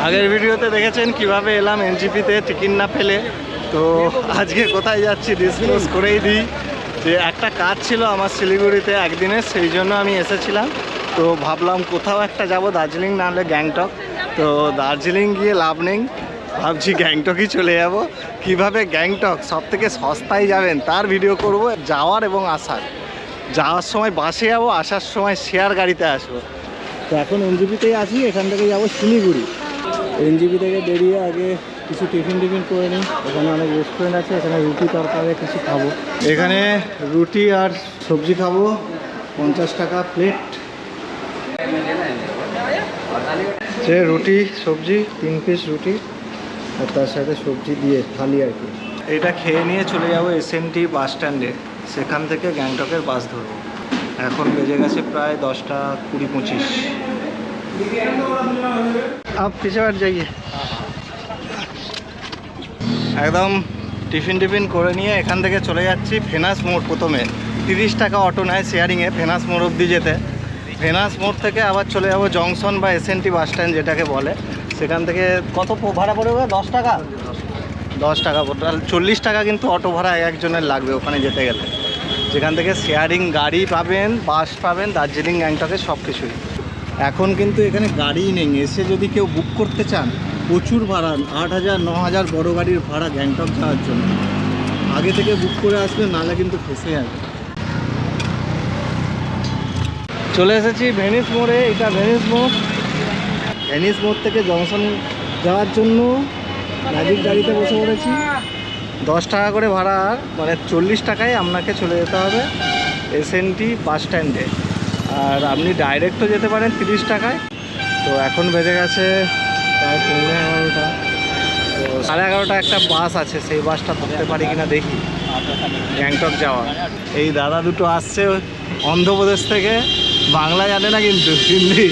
আগের ভিডিওতে দেখেছেন কীভাবে এলাম এনজিপিতে টিকিট না পেলে। তো আজকে কোথায় যাচ্ছি ডিসক্লোজ করেই দিই যে একটা কাজ ছিল আমার শিলিগুড়িতে একদিনে, সেই জন্য আমি এসেছিলাম। তো ভাবলাম কোথাও একটা যাব, দার্জিলিং না হলে গ্যাংটক। তো দার্জিলিং গিয়ে লাভ নেই, ভাবছি গ্যাংটকই চলে যাব। কীভাবে গ্যাংটক? সব থেকে সস্তায় যাবেন, তার ভিডিও করব, যাওয়ার এবং আসার। যাওয়ার সময় বাসে যাব, আসার সময় শেয়ার গাড়িতে আসব। তো এখন এনজিপিতেই আছি, এখান থেকে যাব শিলিগুড়ি। এনজিপি থেকে বেরিয়ে আগে কিছু টিফিন টিফিন করে নিই। এখানে অনেক রেস্টুরেন্ট আছে এখানে রুটি তরকারি কিছু খাব। এখানে রুটি আর সবজি খাব পঞ্চাশ টাকা প্লেট সে রুটি সবজি তিন পিস রুটি আর তার সাথে সবজি দিয়ে থালি আর কি। এটা খেয়ে নিয়ে চলে যাব এসএনটি বাস স্ট্যান্ডে সেখান থেকে গ্যাংটকের বাস ধরবো। এখন বেজে গেছে প্রায় দশটা কুড়ি পঁচিশ। আপ পিছে বার যাইয়ে একদম টিফিন টিফিন করে নিয়ে এখান থেকে চলে যাচ্ছি ফেনাস মোড় প্রথমে। তিরিশ টাকা অটো নেয় শেয়ারিংয়ে ফেনাস মোড় অবধি যেতে। ফেনাস মোড় থেকে আবার চলে যাব জংশন বা এসএনটি বাস স্ট্যান্ড যেটাকে বলে। সেখান থেকে কত ভাড়া পড়বে দশ টাকা? দশ টাকা টোটাল চল্লিশ টাকা কিন্তু অটো ভাড়া একজনের লাগবে ওখানে যেতে গেলে। যেখান থেকে শেয়ারিং গাড়ি পাবেন বাস পাবেন, দার্জিলিং, গ্যাংটকে সব কিছুই এখন কিন্তু এখানে গাড়িই নেই। এসে যদি কেউ বুক করতে চান, প্রচুর ভাড়া, আট হাজার, ন হাজার বড় গাড়ির ভাড়া গ্যাংটক যাওয়ার জন্য। আগে থেকে বুক করে আসবেন নাহলে কিন্তু ফেসে যাবে। চলে এসেছি ভেনিস মোড়ে, এটা ভেনিস মোড়। ভেনিস মোড় থেকে জংশন যাওয়ার জন্য ম্যাজিক গাড়িতে বসে পড়েছি। দশ টাকা করে ভাড়া মানে চল্লিশ টাকায় আপনাকে চলে যেতে হবে। এসএনটি বাস স্ট্যান্ডে আর আপনি ডাইরেক্টও যেতে পারেন তিরিশ টাকায় তো এখন বেজে গেছে প্রায় পৌনে এগারোটা তো সাড়ে এগারোটা একটা বাস আছে সেই বাসটা ধরতে পারি কিনা দেখি গ্যাংটক যাওয়া এই দাদা দুটো আসছে অন্ধ্রপ্রদেশ থেকে বাংলা জানে না কিন্তু হিন্দি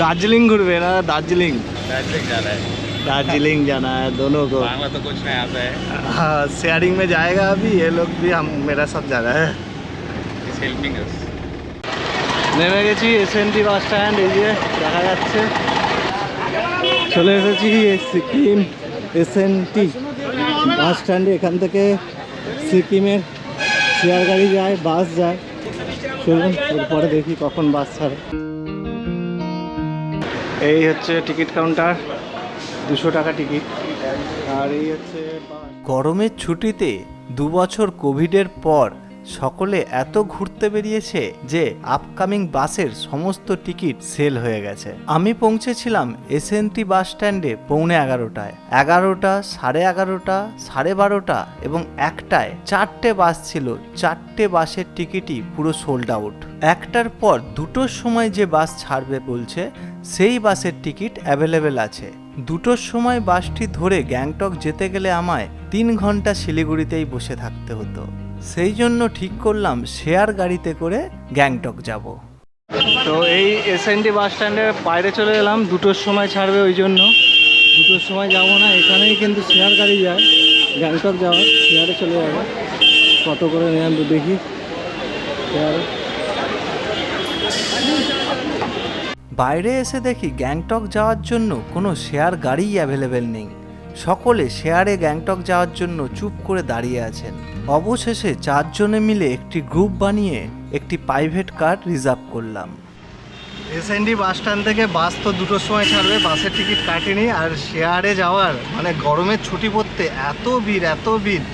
দার্জিলিং ঘুরবে না দার্জিলিং दार्जिलिंग जाना है दार्जिलिंग जाना है दोनों को बांग्ला तो कुछ नहीं आता है हाँ शेयरिंग में जाएगा अभी ये लोग भी हम मेरा साथ जा रहा है इस हेल्पिंग अस নেমে গেছি এস এসএনটি বাস স্ট্যান্ড এই যে দেখা যাচ্ছে। চলে এসেছি সিকিম এসএনটি বাস স্ট্যান্ডে এখান থেকে সিকিমের শেয়ার গাড়ি যায় বাস যায়। চলুন, এরপরে দেখি কখন বাস ছাড়ে। এই হচ্ছে টিকিট কাউন্টার দুশো টাকা টিকিট। আর এই হচ্ছে গরমের ছুটিতে দু বছর কোভিডের পর সকলে এত ঘুরতে বেরিয়েছে যে আপকামিং বাসের সমস্ত টিকিট সেল হয়ে গেছে। আমি পৌঁছেছিলাম এসএনটি বাস স্ট্যান্ডে পৌনে এগারোটায়। এগারোটা, সাড়ে এগারোটা, সাড়ে বারোটা এবং একটায় চারটে বাস ছিল। চারটে বাসের টিকিটই পুরো সোল্ড আউট একটার পর দুটোর সময় যে বাস ছাড়বে বলছে, সেই বাসের টিকিট অ্যাভেলেবেল আছে। দুটোর সময় বাসটি ধরে গ্যাংটক যেতে গেলে আমায় তিন ঘণ্টা শিলিগুড়িতেই বসে থাকতে হতো। সেই জন্য ঠিক করলাম শেয়ার গাড়িতে করে গ্যাংটক যাব। তো এই এসএনটি বাস স্ট্যান্ডের বাইরে চলে এলাম দুটোর সময় ছাড়বে ওই জন্য। দুটোর সময় যাব না এখানেই কিন্তু শেয়ার গাড়ি যায় গ্যাংটক যাওয়ার শেয়ারে চলে যাবে। কত করে তো দেখি। শেয়ারে। বাইরে এসে দেখি গ্যাংটক যাওয়ার জন্য কোনো শেয়ার গাড়িই অ্যাভেলেবেল নেই। সকলে শেয়ারে গ্যাংটক যাওয়ার জন্য চুপ করে দাঁড়িয়ে আছেন। অবশেষে চারজনে মিলে একটি গ্রুপ বানিয়ে একটি প্রাইভেট কার রিজার্ভ করলাম। এসএনডি বাস স্ট্যান্ড থেকে বাস তো দুটোর সময় ছাড়বে, বাসের টিকিট কাটিনি আর শেয়ারে যাওয়ার মানে গরমের ছুটি পড়তে এত ভিড় এত ভিড়।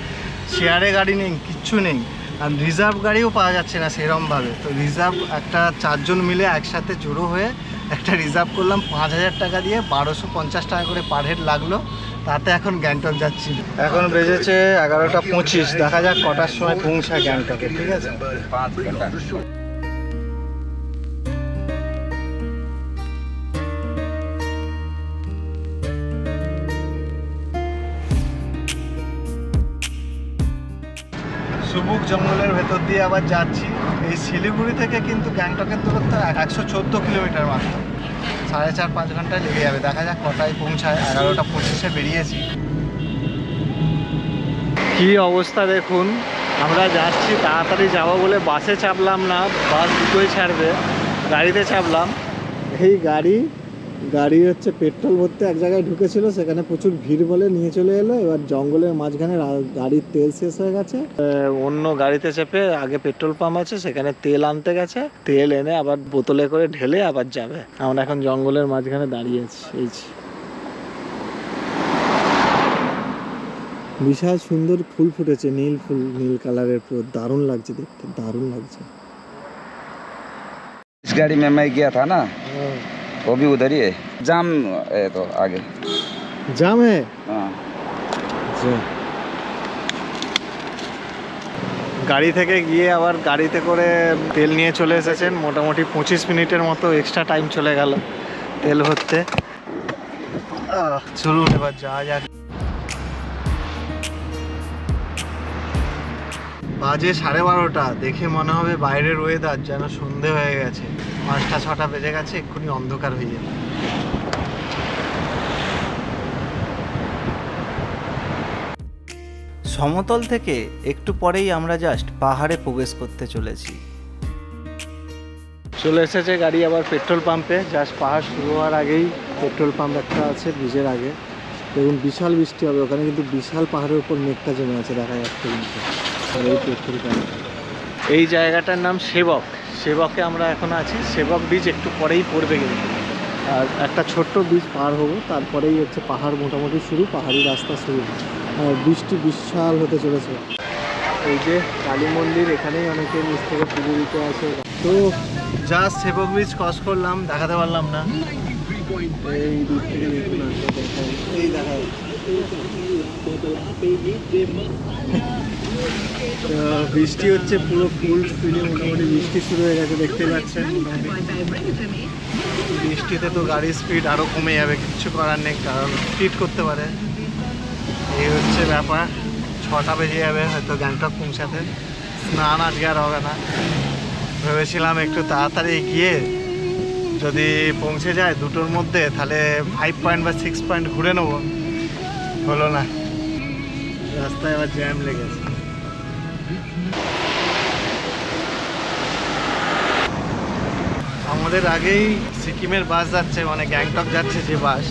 শেয়ারে গাড়ি নেই, কিচ্ছু নেই। আর রিজার্ভ গাড়িও পাওয়া যাচ্ছে না সেরমভাবে। তো রিজার্ভ একটা চারজন মিলে একসাথে জড়ো হয়ে একটা রিজার্ভ করলাম। পাঁচ হাজার টাকা দিয়ে বারোশো পঞ্চাশ টাকা করে পার হেড লাগল। তাতে এখন গ্যাংটক যাচ্ছি। এখন বেজেছে এগারোটা পঁচিশ। দেখা যাক কটার সময় পৌঁছায় গ্যাংটকে ঠিক আছে? পাঁচ ঘণ্টা সুবুক জঙ্গলের ভেতর দিয়ে আবার যাচ্ছি। এই শিলিগুড়ি থেকে কিন্তু গ্যাংটকের দূরত্ব একশো চোদ্দ কিলোমিটার মাত্র। সাড়ে চার পাঁচ ঘন্টায় লেগে যাবে। দেখা যাক কটায় পৌঁছায়। এগারোটা পঁচিশে বেরিয়েছি। কি অবস্থা দেখুন? আমরা যাচ্ছি তাড়াতাড়ি যাব বলে বাসে চাপলাম না বাস দুটোই ছাড়বে গাড়িতে চাপলাম। এই গাড়ি গাড়ি হচ্ছে পেট্রোল ভরতে এক জায়গায় ঢুকেছিল সেখানে প্রচুর ভিড় বলে নিয়ে চলে এলো। এবার জঙ্গলের মাঝখানে গাড়ির তেল শেষ হয়ে গেছে। অন্য গাড়িতে চেপে আগে পেট্রোল পাম্প আছে সেখানে তেল আনতে গেছে। তেল এনে আবার বোতলে করে ঢেলে আবার যাবে। আমরা এখন জঙ্গলের মাঝখানে দাঁড়িয়ে আছি এই বিশাল সুন্দর ফুল ফুটেছে নীল ফুল নীল কালারের পুরো দারুণ লাগছে দেখতে দারুণ লাগছে। গাড়ি মেমাই গিয়া থা না वो भी उधर ही है जाम है तो आगे জাম হ্যাঁ हाँ গাড়ি থেকে গিয়ে আবার গাড়িতে করে তেল নিয়ে চলে এসেছেন মোটামুটি পঁচিশ মিনিটের মতো এক্সট্রা টাইম চলে গেল তেল ভরতে আহ, চলুন এবার যাওয়া যাক বাজে সাড়ে বারোটা দেখে মনে হবে বাইরের ওয়েদার যেন সন্ধে হয়ে গেছে পাঁচটা ছটা বেজে গেছে এক্ষুনি অন্ধকার হয়ে যাবে। সমতল থেকে একটু পরেই আমরা জাস্ট পাহাড়ে প্রবেশ করতে চলেছি। চলে এসেছে গাড়ি আবার পেট্রোল পাম্পে। জাস্ট পাহাড় শুরু হওয়ার আগেই পেট্রোল পাম্প একটা আছে ব্রিজের আগে। দেখুন বিশাল বৃষ্টি হবে। ওখানে কিন্তু বিশাল পাহাড়ের উপর মেঘটা জমে আছে দেখা যাচ্ছে কিন্তু। এই পেট্রোল পাম্প। এই জায়গাটার নাম সেবক। সেবকে আমরা এখন আছি। সেবক বীজ একটু পরেই পড়বে কিন্তু। আর একটা ছোট্ট বীজ পার হব তারপরেই হচ্ছে পাহাড় মোটামুটি শুরু পাহাড়ি রাস্তা শুরু। আর বৃষ্টি বিশাল হতে চলেছে। এই যে কালী মন্দির এখানেই অনেকে নিচ থেকে পুজো দিতে আসে। তো জাস্ট সেবক বীজ ক্রস করলাম দেখাতে পারলাম না। এই দূর থেকে দেখুন এই বৃষ্টি হচ্ছে পুরো ফুল স্পিডে মোটামুটি বৃষ্টি শুরু হয়ে গেছে দেখতে পাচ্ছেন। বৃষ্টিতে তো গাড়ির স্পিড আরও কমে যাবে কিচ্ছু করার নেই কারণ স্পিড করতে পারে। এই হচ্ছে ব্যাপার ছটা বেজে যাবে হয়তো গ্যাংটক পৌঁছাতে। স্নান আজকে আর হবে না। ভেবেছিলাম একটু তাড়াতাড়ি গিয়ে যদি পৌঁছে যায় দুটোর মধ্যে তাহলে ফাইভ পয়েন্ট বা সিক্স পয়েন্ট ঘুরে নেব। হলো না। রাস্তায় আবার জ্যাম লেগেছে। আমাদের আগেই সিকিমের বাস যাচ্ছে মানে গ্যাংটক যাচ্ছে যে বাস।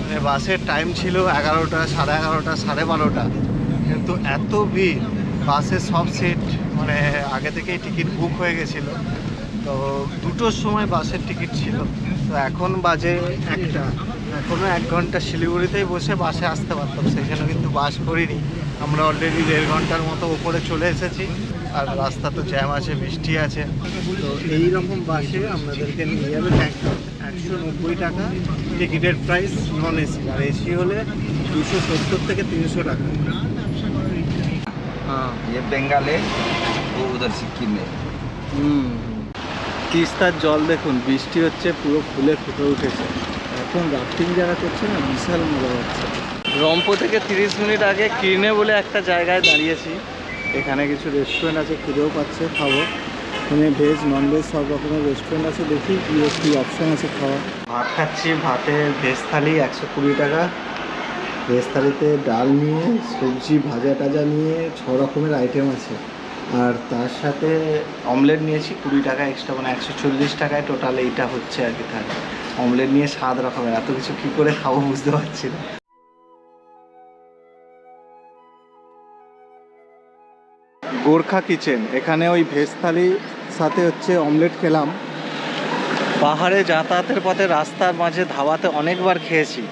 মানে বাসের টাইম ছিল এগারোটা, সাড়ে এগারোটা, সাড়ে বারোটা। কিন্তু এত ভিড় বাসের সব সিট মানে আগে থেকেই টিকিট বুক হয়ে গেছিল। তো দুটোর সময় বাসের টিকিট ছিল। তো এখন বাজে একটা। এখনও এক ঘণ্টা শিলিগুড়িতেই বসে বাসে আসতে পারতাম সেখানে কিন্তু বাস করিনি। আমরা অলরেডি দেড় ঘন্টার মতো উপরে চলে এসেছি আর রাস্তা তো জ্যাম আছে বৃষ্টি আছে তো এই রকম বাসে আপনাদেরকে নিয়ে যাবে ব্যাংকক একশো নব্বই টাকা টিকিটের প্রাইস নন এসি আর এসি হলে দুশো সত্তর থেকে তিনশো টাকা হ্যাঁ ये बंगाल है वो उधर सिक्किम है হুম তিস্তার জল দেখুন বৃষ্টি হচ্ছে পুরো ফুলে ফুটে উঠেছে এখন রাফটিং যারা করছে না বিশাল মজা হচ্ছে রম্পো থেকে তিরিশ মিনিট আগে কিনে বলে একটা জায়গায় দাঁড়িয়েছি। এখানে কিছু রেস্টুরেন্ট আছে খিদেও পাচ্ছে, খাব। এখানে ভেজ নন ভেজ সব রকমের রেস্টুরেন্ট আছে, দেখি কি কী অপশান আছে খাওয়া ভাত খাচ্ছি, ভাতে ভেজ থালি একশো কুড়ি টাকা। ভেজ থালিতে ডাল নিয়ে, সবজি ভাজা টাজা নিয়ে, ছ রকমের আইটেম আছে। আর তার সাথে অমলেট নিয়েছি, কুড়ি টাকা এক্সট্রা মানে একশো চল্লিশ টাকায় টোটাল এইটা হচ্ছে আর কি তাহলে অমলেট নিয়ে সাত রকমের, এত কিছু কী করে খাব বুঝতে পারছি না। গোর্খা কিচেন। এখানে ওই ভেজ থালির সাথে হচ্ছে অমলেট খেলাম। পাহাড়ে যাতায়াতের পথে রাস্তার মাঝে ধাবাতে অনেকবার খেয়েছি,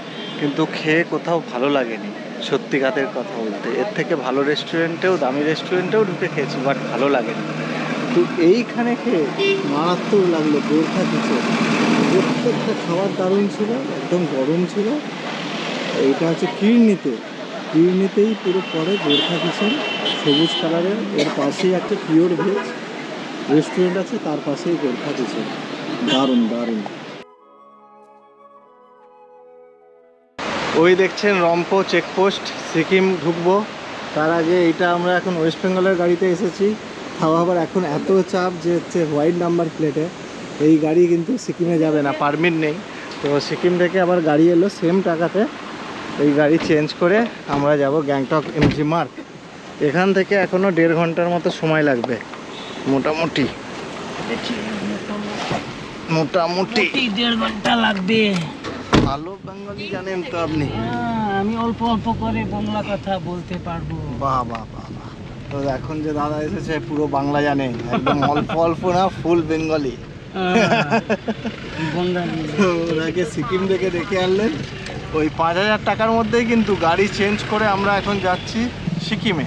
কিন্তু খেয়ে কোথাও ভালো লাগেনি। সত্যিকারের কথা বলতে, এর থেকে ভালো রেস্টুরেন্টেও, দামি রেস্টুরেন্টেও ঢুকে খেয়েছি, বাট ভালো লাগেনি। কিন্তু এইখানে খেয়ে মারাত্মক লাগল গোর্খা কিচেন। প্রত্যেকটা খাবার দারুণ ছিল, একদম গরম ছিল। এইটা হচ্ছে কিরনিতে কিরনিতেই পুরো পরে গোর্খা কিচেন। সবুজ কালারের, এর পাশেই একটা পিওর ভেজ রেস্টুরেন্ট আছে, তার পাশেই গোর্খা কিচেন দারুণ দারুণ। ওই দেখছেন রম্পো চেকপোস্ট সিকিম ঢুকবো। তার আগে এটা আমরা এখন ওয়েস্ট বেঙ্গলের গাড়িতে এসেছি। খাওয়া আবার এখন এত চাপ যে হচ্ছে হোয়াইট নাম্বার প্লেটে এই গাড়ি কিন্তু সিকিমে যাবে না পারমিট নেই। তো সিকিম থেকে আবার গাড়ি এলো সেম টাকাতে। এই গাড়ি চেঞ্জ করে আমরা যাব গ্যাংটক এমজি মার্ক এখান থেকে এখনও দেড় ঘণ্টার মতো সময় লাগবে মোটামুটি। মোটামুটি। দেড় ঘণ্টা লাগবে। ভালো বেঙ্গলি জানেন তো আপনি। হ্যাঁ, আমি অল্প অল্প করে বাংলা কথা বলতে পারব। বাহ বাহ বাহ তো এখন যে দাদা এসেছে পুরো বাংলা জানে একদম অল্প অল্প না ফুল বেঙ্গলি। ওনাকে সিকিম থেকে দেখে আনলেন। ওই পাঁচ হাজার টাকার মধ্যেই কিন্তু গাড়ি চেঞ্জ করে আমরা এখন যাচ্ছি সিকিমে।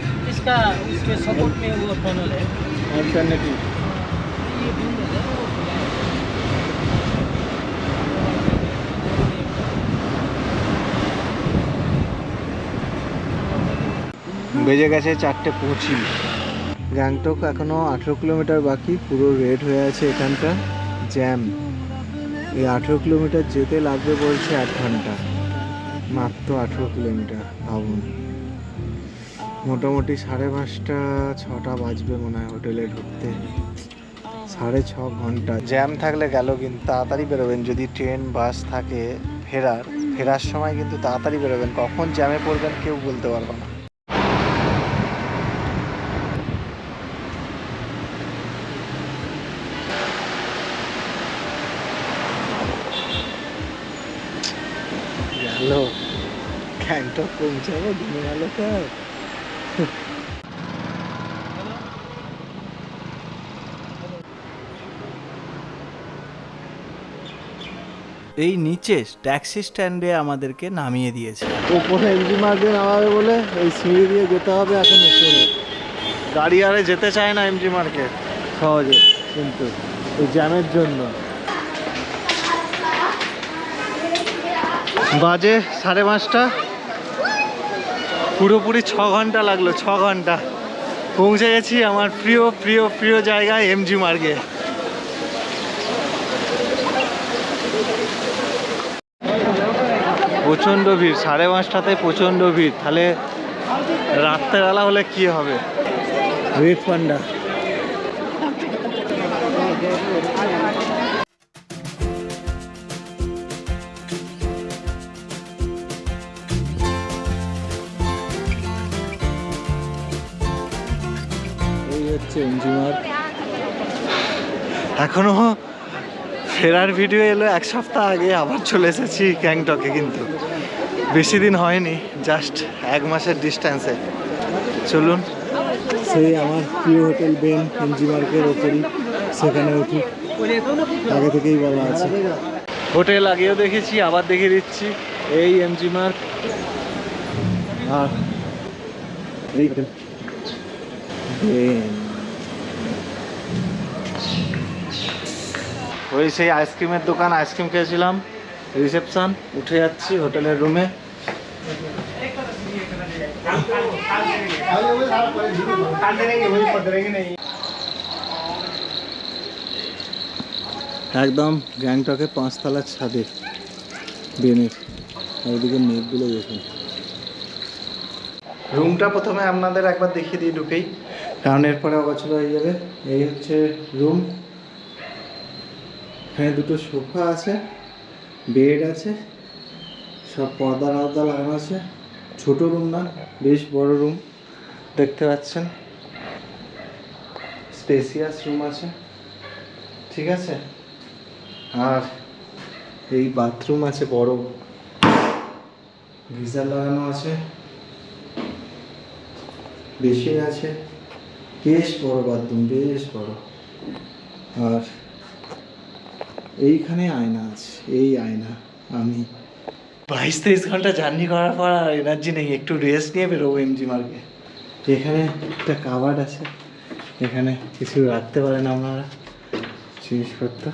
इसका उसके सपोर्ट में वो टनल है अल्टरनेटिव ये बंद हो गया, वो खुला है। বেজে গেছে চারটে পঁচিশ গ্যাংটক এখনও আঠেরো কিলোমিটার বাকি পুরো রেড হয়ে আছে এখানটা জ্যাম এই আঠেরো কিলোমিটার যেতে লাগবে বলছে এক ঘন্টা মাত্র আঠেরো কিলোমিটার ভাবুন মোটামুটি সাড়ে পাঁচটা, ছটা বাজবে মনে হয় হোটেলে ঢুকতে। সাড়ে ছ ঘণ্টা। জ্যাম থাকলে গেল কিন্তু তাড়াতাড়ি বেরোবেন। যদি ট্রেন, বাস থাকে ফেরার ফেরার সময় কিন্তু তাড়াতাড়ি বেরোবেন। কখন জ্যামে পড়বেন কেউ বলতে পারবে না। গ্যাংটক পৌঁছাবো গেল এই নিচে ট্যাক্সি স্ট্যান্ডে আমাদেরকে নামিয়ে দিয়েছে। উপরে এমজি মার্গে নামাবে বলে এই সিঁড়ি দিয়ে যেতে হবে এখন উপরে গাড়ি আরে যেতে চায় না এমজি মার্কেট সহজে কিন্তু এই জ্যামের জন্য। বাজে সাড়ে পাঁচটা। পুরোপুরি ছ ঘণ্টা লাগল ছ ঘণ্টা। পৌঁছে গেছি আমার প্রিয় প্রিয় প্রিয় জায়গায় এমজি মার্গে। প্রচণ্ড ভিড় সাড়ে পাঁচটাতে প্রচণ্ড ভিড়। তাহলে রাত্রেবেলা হলে কি হবে? Red panda. এই হচ্ছে এনজিমার এখনও ফেরার ভিডিও এলো এক সপ্তাহ আগে আবার চলে এসেছি গ্যাংটকে কিন্তু। বেশি দিন হয়নি জাস্ট এক মাসের ডিস্ট্যান্সে চলুন। সেই আমার প্রিয় হোটেল বেন এমজি মার্কের ওপরই সেখানে উঠি। আগে থেকেই বলা আছে। হোটেল আগেও দেখেছি আবার দেখিয়ে দিচ্ছি। এই এমজি মার্ক। আর এই বেন। ওই সেই আইসক্রিমের দোকান আইসক্রিম খেয়েছিলাম। রিসেপশন উঠে যাচ্ছি হোটেলের রুমে। একদম গ্যাংটকে পাঁচতলার ছাদে বেনের ওইদিকে মেঘগুলো দেখুন। রুমটা প্রথমে আপনাদের একবার দেখিয়ে দিই ঢুকেই। কারণ এরপরে অগোছল হয়ে যাবে। এই হচ্ছে রুম। এখানে দুটো সোফা আছে বেড আছে, সব পর্দা টর্দা লাগানো আছে। ছোট রুম না, বেশ বড় রুম দেখতে পাচ্ছেন। স্পেসিয়াস রুম আছে, ঠিক আছে? আর এই বাথরুম আছে, বড়। গিজার লাগানো আছে, বেশি আছে, বেশ বড় বাথরুম বেশ বড়। আর এইখানে আয়না আছে এই আয়না আমি। বাইশ তেইশ ঘণ্টা জার্নি করার পর আর এনার্জি নেই একটু রেস্ট নিয়ে বেরোবো এমজি মার্কে এখানে একটা কাবার্ড আছে এখানে কিছু রাখতে পারেন আপনারা জিনিসপত্র।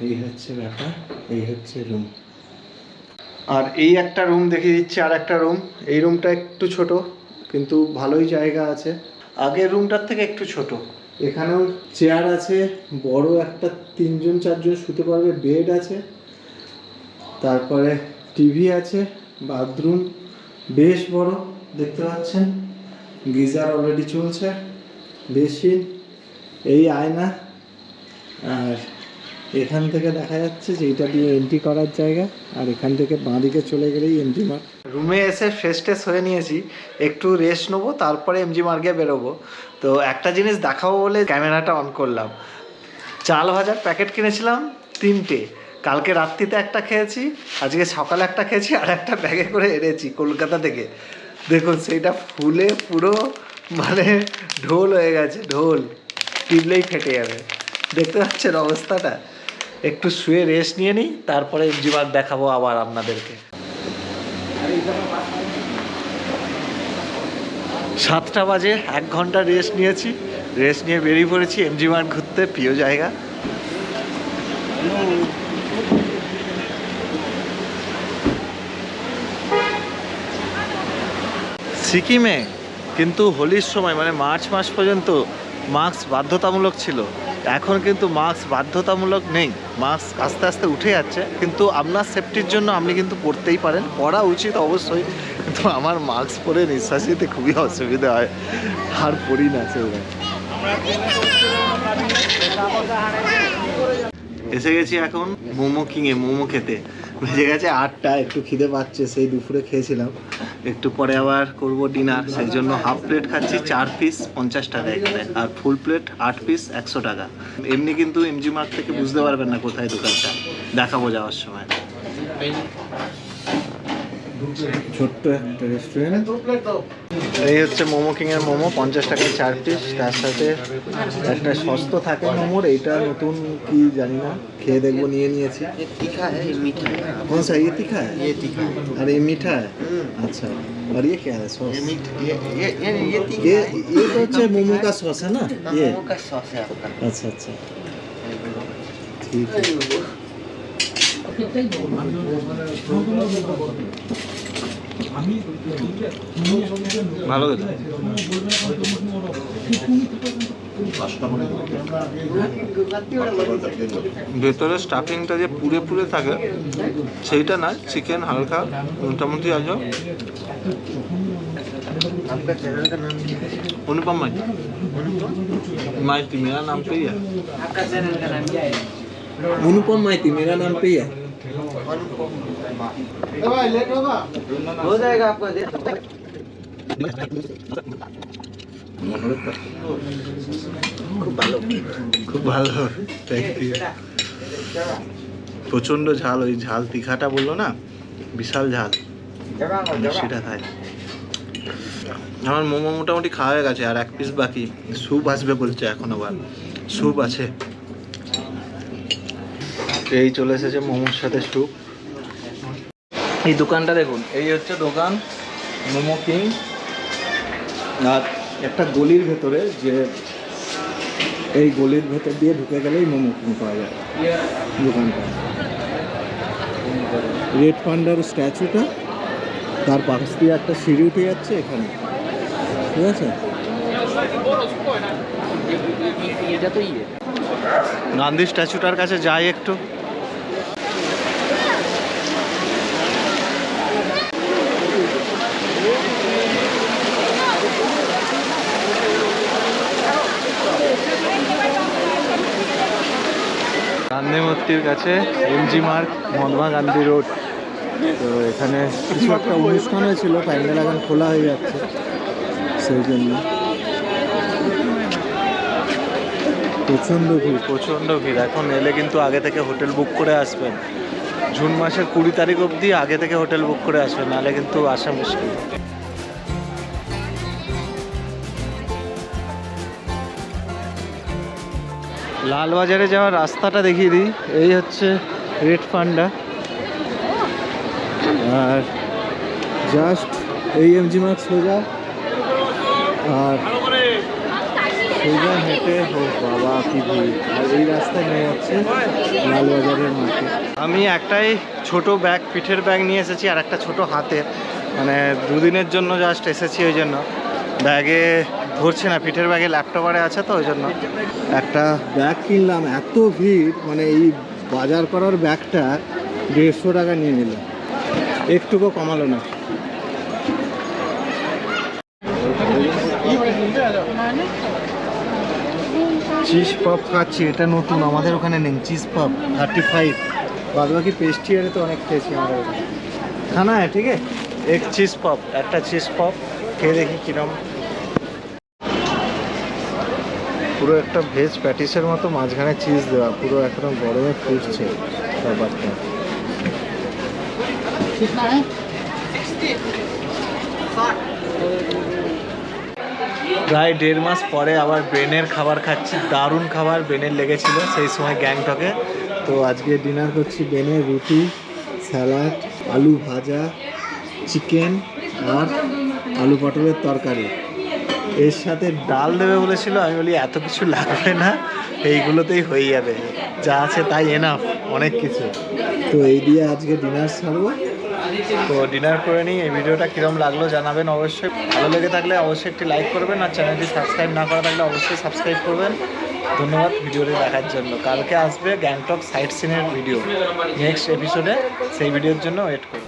এই হচ্ছে ব্যাপার এই হচ্ছে রুম আর এই একটা রুম দেখিয়ে দিচ্ছি আর একটা রুম এই রুমটা একটু ছোট কিন্তু ভালোই জায়গা আছে। আগের রুমটার থেকে একটু ছোট। এখানেও চেয়ার আছে, বড় একটা তিনজন, চারজন শুতে পারবে বেড আছে, তারপরে টিভি আছে বাথরুম বেশ বড়, দেখতে পাচ্ছেন, গিজার অলরেডি চলছে বেসিন এই আয়না, আর এখান থেকে দেখা যাচ্ছে যে এটা দিয়ে এন্ট্রি করার জায়গা, আর এখান থেকে বাঁদিকে চলে গেলেই এন্ট্রি মার্ক রুমে এসে ফ্রেশ টেস হয়ে নিয়েছি, একটু রেস্ট নেব, তারপরে এমজি মার্গে বেরোবো। তো একটা জিনিস দেখাবো বলে ক্যামেরাটা অন করলাম। চাল ভাজার প্যাকেট কিনেছিলাম, তিনটে। কালকে রাত্রিতে একটা খেয়েছি, আজকে সকালে একটা খেয়েছি, আর একটা ব্যাগে করে এনেছি কলকাতা থেকে। দেখুন, সেইটা ফুলে পুরো মানে ঢোল হয়ে গেছে, ঢোল। টিপলেই ফেটে যাবে। দেখতে পাচ্ছেন অবস্থাটা? একটু শুয়ে রেস্ট নিয়ে নিই, তারপরে জিমার দেখাবো আবার আপনাদেরকে। সাতটা বাজে, এক ঘণ্টা রেস্ট নিয়েছি। রেস্ট নিয়ে বেরিয়ে পড়েছি এমজি মার্ট ঘুরতে, প্রিয় জায়গা। সিকিমে কিন্তু হোলির সময় মানে মার্চ মাস পর্যন্ত মাস্ক বাধ্যতামূলক ছিল। এখন কিন্তু মাস্ক বাধ্যতামূলক নেই। মাস্ক আস্তে আস্তে উঠে যাচ্ছে। কিন্তু আপনার সেফটির জন্য আপনি কিন্তু পড়তেই পারেন। পরা উচিত অবশ্যই। কিন্তু আমার মাস্ক পরে নিঃশ্বাস নিতে খুবই অসুবিধা হয়। আর পরি না সেগুলো। এসে গেছি এখন মোমো কিংয়ে, মোমো খেতে। বেজে গেছে আটটা, একটু খিদে পাচ্ছে, সেই দুপুরে খেয়েছিলাম। একটু পরে আবার করব ডিনার সেই জন্য হাফ প্লেট খাচ্ছি, চার পিস পঞ্চাশ টাকা এখানে, আর ফুল প্লেট আট পিস একশো টাকা। এমনি কিন্তু এমজি মার্ক থেকে বুঝতে পারবেন না কোথায় দোকানটা। দেখাবো যাওয়ার সময়। ছোট্ট একটা রেস্টুরেন্ট এই হচ্ছে মোমো কিং এর মোমো পঞ্চাশ টাকায় চার পিস তার সাথে একটা সস্ত থাকে মোমোর এইটা নতুন কি জানি না খেয়ে দেখবো নিয়ে নিয়েছি तीखा है ये मीठा है कौन सा ये तीखा है ये तीखा है और ये मीठा है अच्छा और ये क्या है सॉस ये मीठ ये ये ये ये तीखा ये है ये तो अच्छा मोमो का सॉस है ना हाँ, ये मोमो का सॉस है आपका अच्छा अच्छा ठीक है ভালো খেতে ভেতরে স্টাফিংটা যে পুরে পুরে থাকে সেইটা না চিকেন হালকা মোটামুটি আছে आपका चैनल का नाम क्या है অনুপম মাইতি माइती मेरा नाम पे ही है आपका चैनल का नाम क्या है अनुपम माइती मेरा नाम पे ही है हो जाएगा आपका दे খুব ভালো খুব ভালো থ্যাংক ইউ প্রচণ্ড ঝাল ওই ঝাল তিখাটা বললো না বিশাল ঝাল সেটা খায় আমার মোমো মোটামুটি খাওয়া হয়ে গেছে আর এক পিস বাকি স্যুপ আসবে বলছে এখন আবার স্যুপ আছে এই চলে এসেছে মোমোর সাথে স্যুপ এই দোকানটা দেখুন। এই হচ্ছে দোকান মোমো কিং। আর একটা গলির ভেতরে যে এই গলির ভেতর দিয়ে ঢুকে গেলেই মোমো কিং পাওয়া যায়। দোকানটা। রেড পান্ডার স্ট্যাচুটা তার পাশ দিয়ে একটা সিঁড়ি উঠে যাচ্ছে এখানে। ঠিক আছে? ইয়ে। গান্ধী স্ট্যাচুটার কাছে যাই একটু। গান্ধী মূর্তির কাছে এমজি মার্ক মহাত্মা গান্ধী রোড। তো এখানে কিছু একটা অনুষ্ঠান হয়েছিল প্যান্ডেল এখন খোলা হয়ে যাচ্ছে, সেই জন্য। প্রচণ্ড ভিড়। প্রচণ্ড ভিড়। এখন এলে কিন্তু আগে থেকে হোটেল বুক করে আসবেন। জুন মাসের কুড়ি তারিখ অবধি আগে থেকে হোটেল বুক করে আসবেন, নাহলে কিন্তু আসা মুশকিল। লালবাজারে যাওয়ার রাস্তাটা দেখিয়ে দিই। এই হচ্ছে রেড ফান্ডা আর জাস্ট এই এমজি মার্ক সোজা আর সোজা হেঁটে হোক বাবা, কি আর এই রাস্তায় নিয়ে যাচ্ছে লালবাজারের মাঠে। আমি একটাই ছোট ব্যাগ, পিঠের ব্যাগ নিয়ে এসেছি, আর একটা ছোট হাতের। মানে দুদিনের জন্য জাস্ট এসেছি ওই জন্য। ব্যাগে ধরছে না পিঠের ব্যাগে ল্যাপটপ আরে আছে তো ওই জন্য একটা ব্যাগ কিনলাম এত ভিড় মানে এই বাজার করার ব্যাগটা দেড়শো টাকা নিয়ে নিলাম। একটুকু কমালো না। চিজ পপ খাচ্ছি এটা নতুন আমাদের ওখানে নেই চিজ পপ থার্টি ফাইভ বাদ বাকি পেস্ট্রিয়ারে তো অনেক খেয়েছি আমাদের ওখানে। খানা হ্যাঁ ঠিক আছে? এক চিজ পপ একটা চিজ পপ খেয়ে দেখি কিরম। পুরো একটা ভেজ প্যাটিসের মতো মাঝখানে চিজ দেওয়া, পুরো একদম গরমে ফুটছে ব্যাপারটা প্রায় দেড় মাস পরে আবার ব্রেনের খাবার খাচ্ছি, দারুণ খাবার ব্রেনের লেগেছিল সেই সময় গ্যাংটকে। তো আজকে ডিনার করছি ব্রেনের রুটি, স্যালাড, আলু ভাজা, চিকেন আর আলু পটলের তরকারি। এর সাথে ডাল দেবে বলেছিল। আমি বলি, এত কিছু লাগবে না, এইগুলোতেই হয়ে যাবে। যা আছে তাই এনাফ অনেক কিছু। তো এই দিয়ে আজকে ডিনার সারবো তো ডিনার করে নিই। এই ভিডিওটা কীরকম লাগল জানাবেন অবশ্যই। ভালো লেগে থাকলে অবশ্যই একটি লাইক করবেন আর চ্যানেলটি সাবস্ক্রাইব না করা থাকলে অবশ্যই সাবস্ক্রাইব করবেন। ধন্যবাদ ভিডিওটি দেখার জন্য। কালকে আসবে গ্যাংটক সাইট সিনের ভিডিও নেক্সট এপিসোডে সেই ভিডিওর জন্য ওয়েট করুন